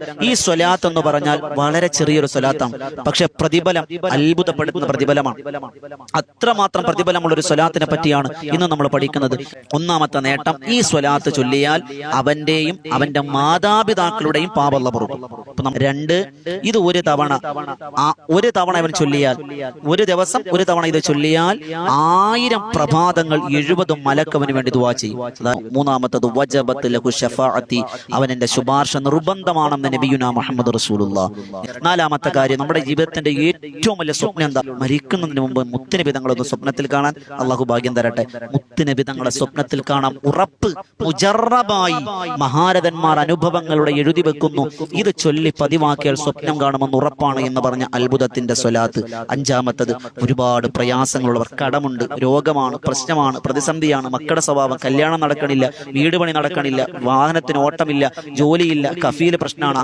ഈ സ്വലാത്ത് എന്ന് പറഞ്ഞാൽ വളരെ ചെറിയൊരു സ്വലാത്താണ്. പക്ഷെ പ്രതിഫലം അത്ഭുതപ്പെടുത്തുന്ന പ്രതിഫലമാണ്. അത്രമാത്രം പ്രതിഫലമുള്ള ഒരു സ്വലാത്തിനെ പറ്റിയാണ് ഇന്ന് നമ്മൾ പഠിക്കുന്നത്. ഒന്നാമത്തെ നേട്ടം ഈ സ്വലാത്ത് ചൊല്ലിയാൽ അവന്റെയും അവന്റെ മാതാപിതാക്കളുടെയും പാപള്ള പുറകും രണ്ട് ഇത് ഒരു തവണ. ആ ഒരു തവണ അവൻ ചൊല്ലിയാൽ ഒരു ദിവസം ഒരു തവണ ഇത് ചൊല്ലിയാൽ ആയിരം പ്രഭാതങ്ങൾ എഴുപത് മലക്കവന് വേണ്ടി ദുവാ ചെയ്യും. മൂന്നാമത്തത് വജബത്ത് ലഹു ഷഫാഅത്തി അവൻ എന്റെ ശുപാർശ നിർബന്ധമാണെന്ന് നബിയുന മുഹമ്മദ് റസൂലുള്ള. നാലാമത്തെ കാര്യം നമ്മുടെ ജീവിതത്തിന്റെ ഏറ്റവും വലിയ സ്വപ്നം എന്താ? മരിക്കുന്നതിന് മുമ്പ് മുത്തിനബി തങ്ങളൊന്ന് സ്വപ്നത്തിൽ കാണാൻ അള്ളാഹു ഭാഗ്യം തരട്ടെ. മുത്തിനബി തങ്ങളെ സ്വപ്നത്തിൽ കാണാം. ഉറപ്പ് മുജറബായി മഹാരഥന്മാർ അനുഭവങ്ങളുടെ എഴുതി വെക്കുന്നു. ഇത് ചൊല്ലി പതിവാക്കിയാൽ സ്വപ്നം കാണുമെന്ന് ഉറപ്പാണ് എന്ന് പറഞ്ഞ അത്ഭുതത്തിന്റെ സ്വലാത്ത്. അഞ്ചാമത്തത് ഒരുപാട് പ്രയാസങ്ങളുള്ളവർ കടമുണ്ട്. രോഗമാണ് പ്രശ്നമാണ് പ്രതിസന്ധിയാണ്. മക്കളുടെ സ്വഭാവം കല്യാണം നടക്കണില്ല വീട് പണി നടക്കണില്ല വാഹനത്തിന് ഓട്ടമില്ല ജോലിയില്ല കഫീൽ പ്രശ്നമാണ്.